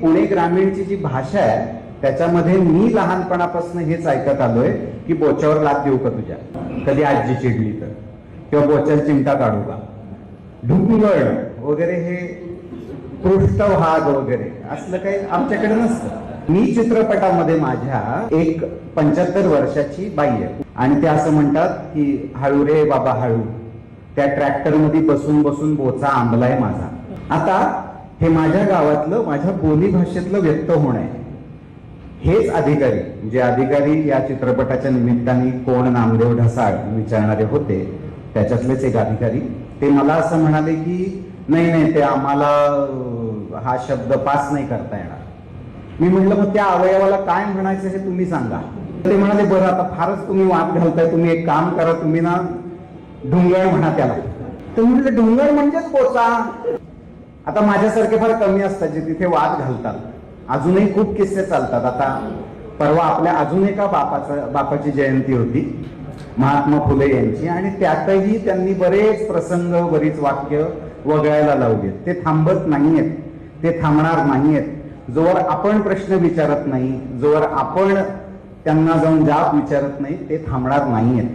पुणे ग्रामीणची जी भाषा आहे त्याच्यामध्ये मी लहानपणापासून हेच ऐकत आलोय की बोच्यावर लात देऊ का तुझ्या? कधी आजी चिडली तर. किंवा बोच्याला चिमटा काढू का? ढुंगळ वगैरे हे पृष्ठभाग वगैरे असलं काही आमच्याकडे नसतं. मी चित्रपटामध्ये माझ्या एक पंच्याहत्तर वर्षाची बाई आहे. आणि ते असं म्हणतात की हळू रे बाबा हळू. त्या ट्रॅक्टरमध्ये बसून बसून बोचा आंबलाय माझा. आता हे माझ्या गावातलं माझ्या बोली भाषेतलं व्यक्त होणं. आहे हेच अधिकारी जे अधिकारी या चित्रपटाच्या निमित्ताने कोण नामदेव ढसाळ विचारणारे होते त्याच्यातलेच एक अधिकारी. ते मला असं म्हणाले की नाही नाही ते आम्हाला हा शब्द पास नाही करता येणार. मी म्हटलं मग त्या अवयवाला काय म्हणायचं हे तुम्ही सांगा. ते म्हणाले बरं आता फारच तुम्ही वाद घालताय तुम्ही एक काम करा तुम्ही ना ढुंगळ म्हणा त्याला. तर म्हटलं ढुंगळ म्हणजेच पोचा. आता माझ्यासारखे फार कमी असतात जे तिथे वाद घालतात. अजूनही खूप किस्से चालतात. आता परवा आपल्या अजून एका बापाचा बापाची जयंती होती महात्मा फुले यांची. आणि त्यातही त्यांनी बरेच प्रसंग बरीच वाक्य वगळायला लावलेत. ते थांबत नाहीयेत. ते थांबणार नाहीयेत. जोवर आपण प्रश्न विचारत नाही जोवर आपण त्यांना जाऊन जाब विचारत नाही ते थांबणार नाहीयेत.